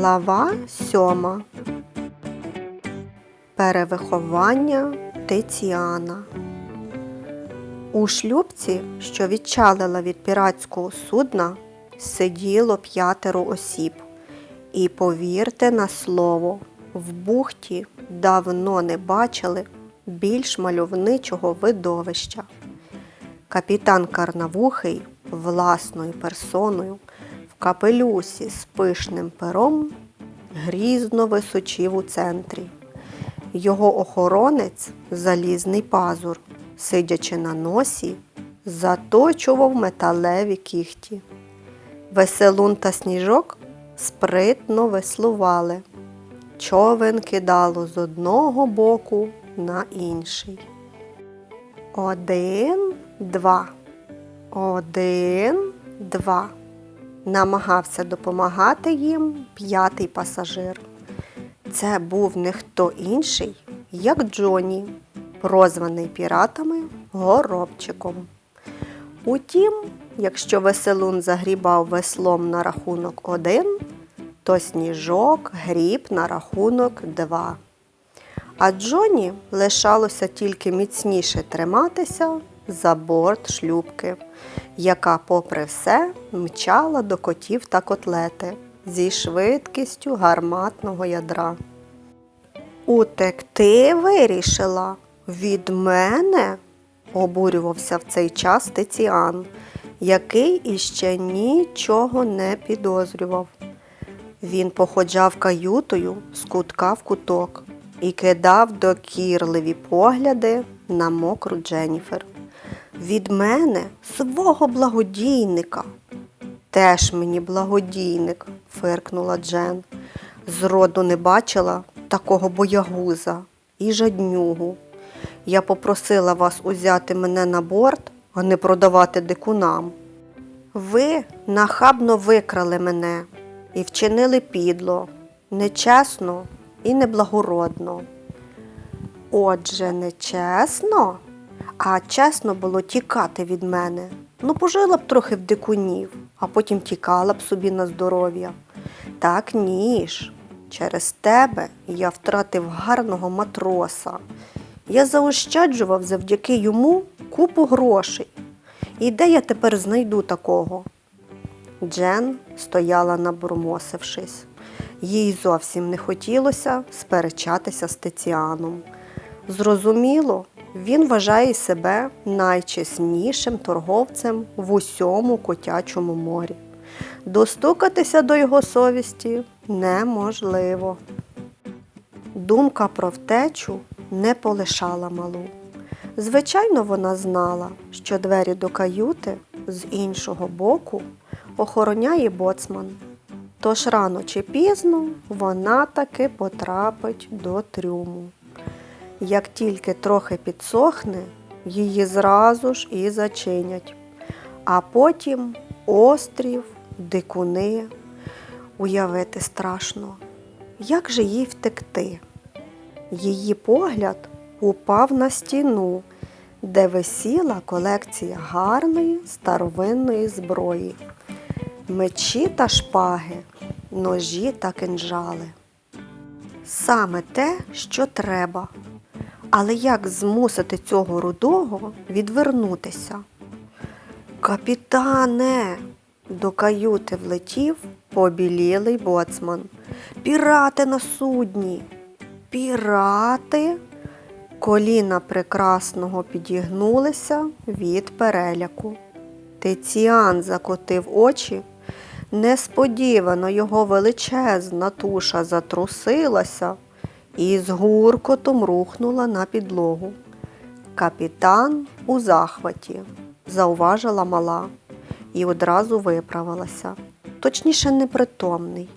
Глава сьома. Перевиховання Тиціана. У шлюбці, що відчалила від піратського судна, сиділо п'ятеро осіб. І повірте на слово, в бухті давно не бачили більш мальовничого видовища. Капітан Карнавухий власною персоною капелюсі з пишним пером грізно височив у центрі. Його охоронець, залізний пазур, сидячи на носі, заточував металеві кіхті. Веселун та сніжок спритно веслували. Човен кидало з одного боку на інший. Один, два. Один, два. Намагався допомагати їм п'ятий пасажир. Це був не хто інший, як Джоні, прозваний піратами Горобчиком. Утім, якщо веселун загрібав веслом на рахунок один, то сніжок гріб на рахунок два. А Джоні лишалося тільки міцніше триматися за борт шлюбки, яка, попри все, мчала до котів та котлети зі швидкістю гарматного ядра. Утекти вирішила від мене, обурювався в цей час Тиціан, який іще нічого не підозрював. Він походжав каютою з кутка в куток і кидав докірливі погляди на мокру Дженніфер. Від мене свого благодійника. Теж мені благодійник, фиркнула Джен. Зроду не бачила такого боягуза і жаднюгу. Я попросила вас узяти мене на борт, а не продавати дикунам. Ви нахабно викрали мене і вчинили підло, нечесно і неблагородно. Отже, нечесно, а чесно було тікати від мене. Ну, пожила б трохи в дикунів, а потім тікала б собі на здоров'я. Так ні ж. Через тебе я втратив гарного матроса. Я заощаджував завдяки йому купу грошей. І де я тепер знайду такого? Джен стояла набурмосившись. Їй зовсім не хотілося сперечатися з Тетіаном. Зрозуміло, він вважає себе найчеснішим торговцем в усьому котячому морі. Достукатися до його совісті неможливо. Думка про втечу не полишала малу. Звичайно, вона знала, що двері до каюти з іншого боку охороняє боцман. Тож рано чи пізно вона таки потрапить до трюму. Як тільки трохи підсохне, її зразу ж і зачинять. А потім острів, дикуни. Уявити страшно, як же їй втекти? Її погляд упав на стіну, де висіла колекція гарної старовинної зброї, мечі та шпаги, ножі та кинджали. Саме те, що треба. Але як змусити цього рудого відвернутися? Капітане, до каюти влетів побілілий боцман. Пірати на судні. Пірати? Коліна прекрасного підігнулися від переляку. Тиціан закотив очі. Несподівано його величезна туша затрусилася і з гуркотом рухнула на підлогу. Капітан у захваті, зауважила мала і одразу виправилася, точніше, непритомний.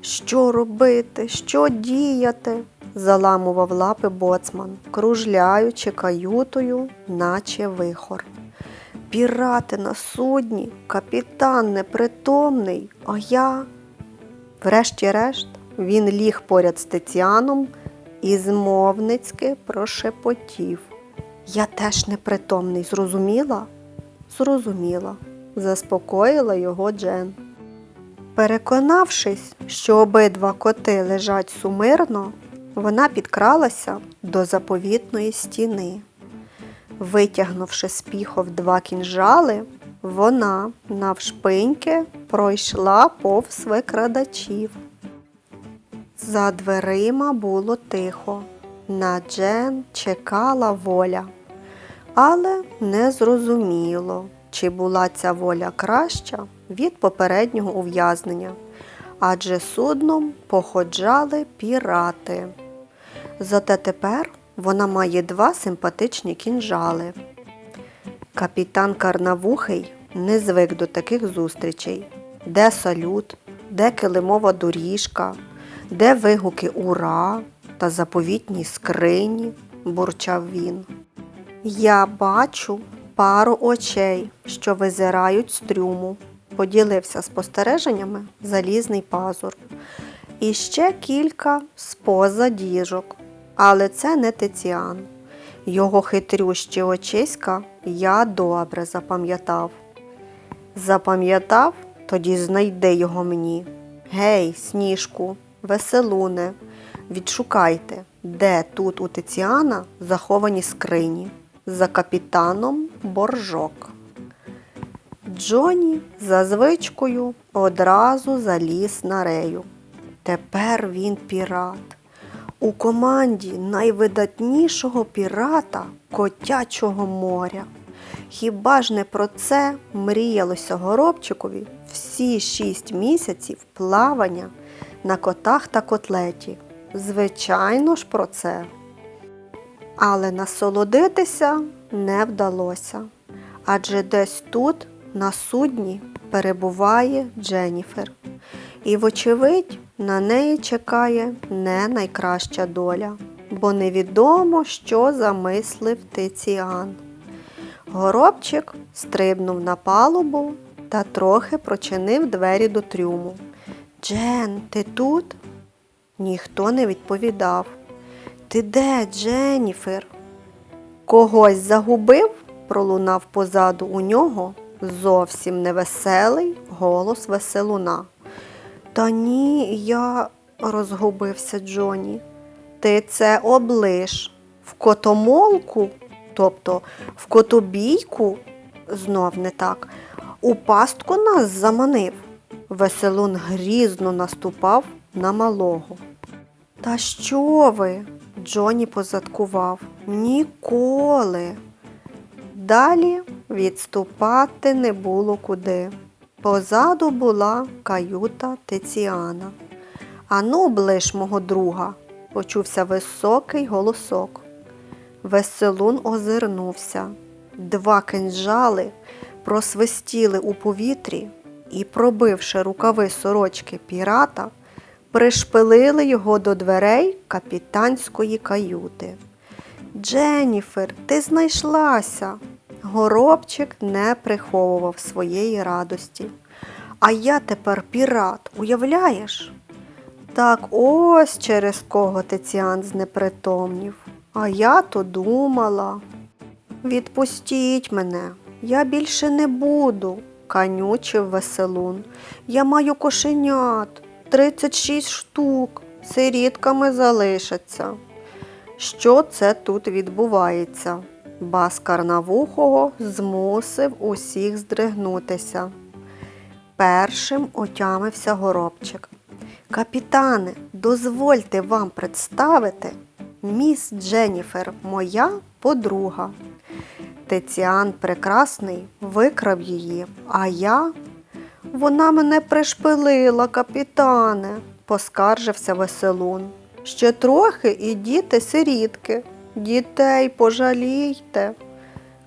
Що робити, що діяти? заламував лапи боцман, кружляючи каютою, наче вихор. Пірати на судні, капітан непритомний, а я. Врешті-решт, він ліг поряд з Тетяном і змовницьки прошепотів. Я теж непритомний, зрозуміла? Зрозуміла, заспокоїла його Джен. Переконавшись, що обидва коти лежать сумирно, вона підкралася до заповітної стіни. Витягнувши з піхов два кінжали, вона навшпиньки пройшла повз викрадачів. За дверима було тихо. На Джен чекала воля. Але не зрозуміло, чи була ця воля краща від попереднього ув'язнення, адже судном походжали пірати. Зате тепер вона має два симпатичні кінжали. Капітан Карнавухий не звик до таких зустрічей. Де салют, де килимова доріжка, де вигуки ура та заповітні скрині, бурчав він. Я бачу пару очей, що визирають з трюму, поділився спостереженнями залізний пазур. І ще кілька з-поза діжок, але це не Тиціан. Його хитрющі очиська я добре запам'ятав. Запам'ятав, тоді знайди його мені. Гей, сніжку, веселуне, відшукайте, де тут у Тиціана заховані скрині за капітаном Боржок. Джоні за звичкою одразу заліз на рею. Тепер він пірат. У команді найвидатнішого пірата Котячого моря. Хіба ж не про це мріялося Горобчикові всі шість місяців плавання на котах та котлеті? Звичайно ж про це. Але насолодитися не вдалося. Адже десь тут, на судні, перебуває Дженніфер. І, вочевидь, на неї чекає не найкраща доля, бо невідомо, що замислив Тиціан. Горобчик стрибнув на палубу та трохи прочинив двері до трюму. Джен, ти тут? Ніхто не відповідав. Ти де, Дженніфер? Когось загубив? пролунав позаду у нього зовсім невеселий голос веселуна. Та ні, я розгубився Джоні. Ти це облиш в котомолку, тобто в котобійку, знов не так, у пастку нас заманив. Веселун грізно наступав на малого. Та що ви? Джоні позадкував. Ніколи. Далі відступати не було куди. Позаду була каюта Тиціана. Ану, ближ мого друга, почувся високий голосок. Веселун озирнувся. Два кинджали просвистіли у повітрі і, пробивши рукави сорочки пірата, пришпилили його до дверей капітанської каюти. Дженніфер, ти знайшлася. Горобчик не приховував своєї радості. А я тепер пірат, уявляєш? Так ось через кого Тиціан знепритомнів. А я то думала. Відпустіть мене, я більше не буду, канючив веселун. Я маю кошенят, 36 штук, сирітками залишаться. Що це тут відбувається? Бас Карнавухого змусив усіх здригнутися. Першим отямився горобчик. Капітане, дозвольте вам представити міс Дженніфер, моя подруга. Тиціан Прекрасний викрав її, а я. Вона мене пришпилила, капітане, поскаржився веселун. Ще трохи і діти сирітки. Дітей пожалійте.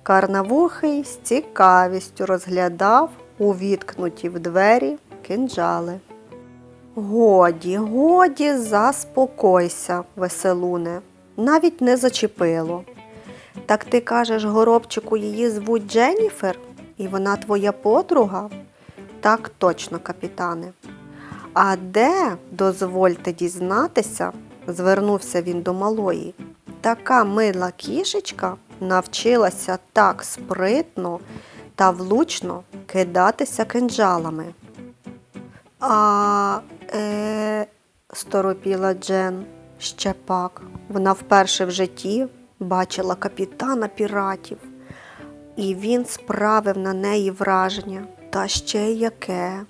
Карнавухий з цікавістю розглядав увіткнуті в двері кинджали. Годі, годі, заспокойся, веселуне, навіть не зачепило. Так ти кажеш, горобчику, її звуть Дженніфер, і вона твоя подруга? Так точно, капітане. А де, дозвольте дізнатися, звернувся він до малої. Така мила кішечка навчилася так спритно та влучно кидатися кинджалами. А е, сторопіла Джен. Ще пак. Вона вперше в житті бачила капітана піратів, і він справив на неї враження. Та ще яке.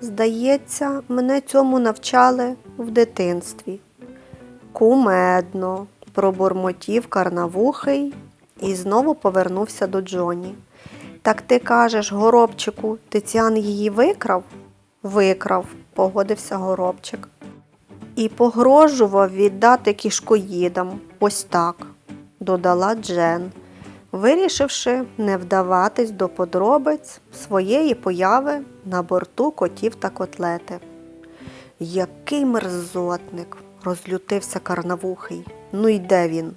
Здається, мене цьому навчали в дитинстві. Кумедно, пробурмотів карнавухий і знову повернувся до Джоні. Так ти кажеш, горобчику, Тиціан її викрав? Викрав, погодився горобчик. І погрожував віддати кішкоїдам. Ось так, додала Джен, вирішивши не вдаватись до подробиць своєї появи на борту котів та котлети. Який мерзотник, розлютився карнавухий. Ну й де він?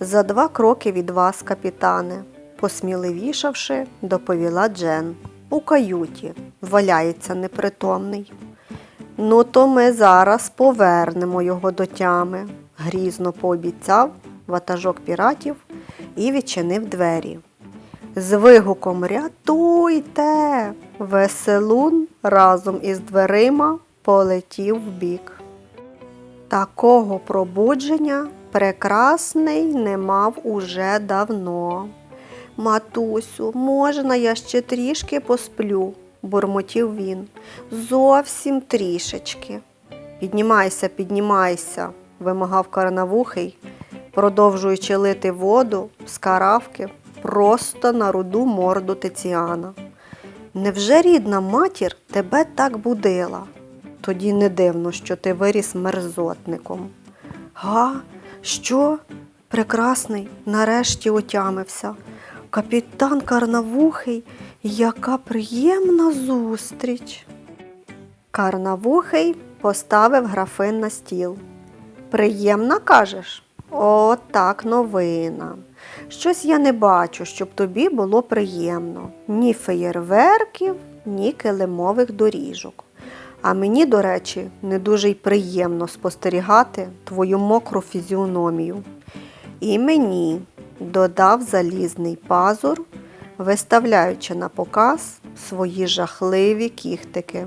За два кроки від вас, капітане, посміливішавши, доповіла Джен. У каюті валяється непритомний. Ну, то ми зараз повернемо його до тями, грізно пообіцяв ватажок піратів і відчинив двері. З вигуком Рятуйте! Веселун разом із дверима полетів вбік. Такого пробудження прекрасний не мав уже давно. Матусю, можна я ще трішки посплю? бурмотів він. Зовсім трішечки. Піднімайся, піднімайся, вимагав карнавухий, продовжуючи лити воду з каравки просто на руду морду Тиціана. Невже рідна матір тебе так будила? Тоді не дивно, що ти виріс мерзотником. Га, що? Прекрасний, нарешті отямився. Капітан Карнавухий, яка приємна зустріч. Карнавухий поставив графин на стіл. Приємна, кажеш? О, так, новина. Щось я не бачу, щоб тобі було приємно. Ні феєрверків, ні килимових доріжок. А мені, до речі, не дуже й приємно спостерігати твою мокру фізіономію. І мені, додав залізний пазур, виставляючи на показ свої жахливі кіхтики.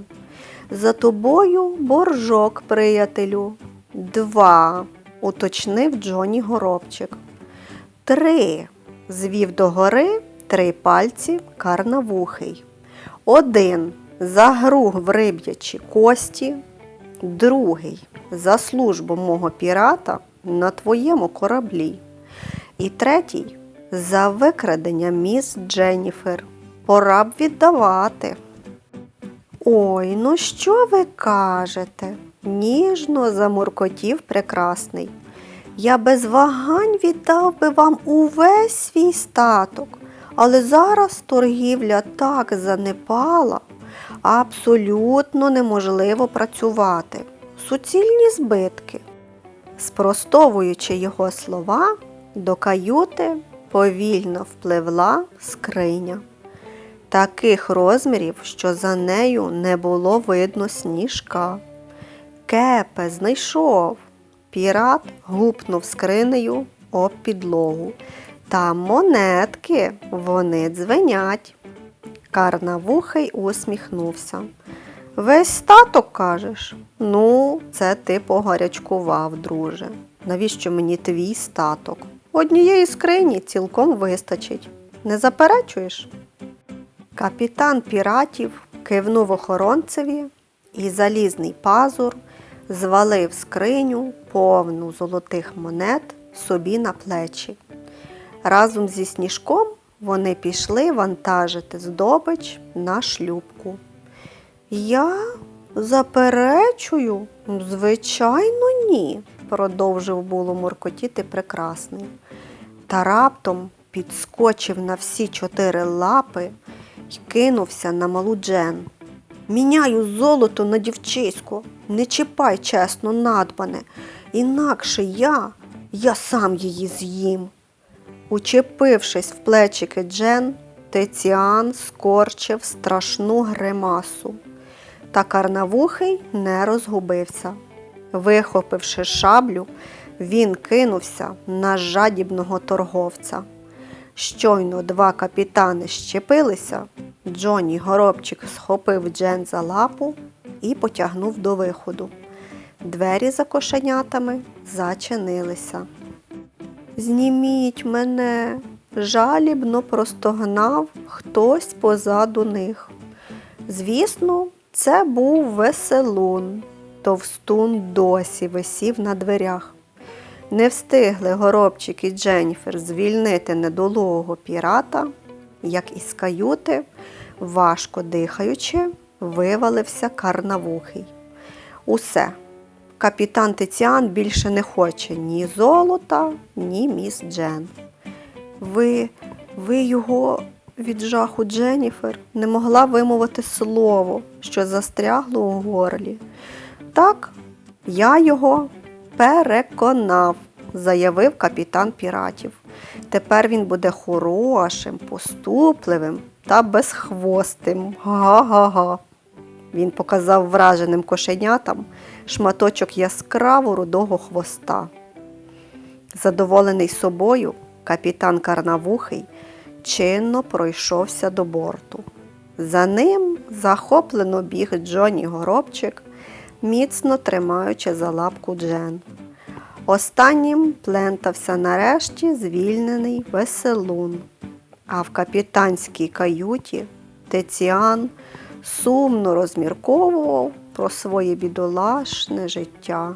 За тобою боржок, приятелю. Два, уточнив Джоні Горобчик. Три. звів догори три пальці карнавухий. Один за гру в риб'ячі кості, другий за службу мого пірата на твоєму кораблі. І третій за викрадення міс Дженніфер. Пора б віддавати. Ой, ну що ви кажете? ніжно замуркотів прекрасний. Я без вагань віддав би вам увесь свій статок, але зараз торгівля так занепала, абсолютно неможливо працювати. Суцільні збитки. Спростовуючи його слова, до каюти повільно впливла скриня. Таких розмірів, що за нею не було видно сніжка. Кепе знайшов. Пірат гупнув скринею об підлогу. Там монетки, вони дзвенять. Карнавухий усміхнувся. Весь статок кажеш? Ну, це ти погарячкував, друже. Навіщо мені твій статок? Однієї скрині цілком вистачить. Не заперечуєш? Капітан піратів кивнув охоронцеві, і залізний пазур звалив скриню повну золотих монет собі на плечі. Разом зі сніжком вони пішли вантажити здобич на шлюбку. Я заперечую, звичайно, ні, продовжив було муркотіти прекрасний. Та раптом підскочив на всі чотири лапи й кинувся на малу Джен. Міняю золото на дівчисько, не чіпай чесно надбане, інакше я, я сам її з'їм. Учепившись в плечики Джен, Тиціан скорчив страшну гримасу. Та карнавухий не розгубився. Вихопивши шаблю, він кинувся на жадібного торговця. Щойно два капітани щепилися, Джонні Горобчик схопив Джен за лапу і потягнув до виходу. Двері за кошенятами зачинилися. Зніміть мене, жалібно простогнав хтось позаду них. Звісно, це був веселун. Товстун досі висів на дверях. Не встигли Горобчик і Дженніфер звільнити недолугого пірата, як із каюти, важко дихаючи, вивалився карнавухий. Усе. Капітан Тиціан більше не хоче ні золота, ні міс Джен. Ви, ви його від жаху Дженніфер не могла вимовити слово, що застрягло у горлі. Так, я його переконав, заявив капітан піратів. Тепер він буде хорошим, поступливим та безхвостим. Га-га-га. Він показав враженим кошенятам шматочок яскраво рудого хвоста. Задоволений собою, капітан Карнавухий чинно пройшовся до борту. За ним захоплено біг Джонні Горобчик, міцно тримаючи за лапку Джен. Останнім плентався нарешті звільнений веселун. А в капітанській каюті Теціан сумно розмірковував про своє бідолашне життя.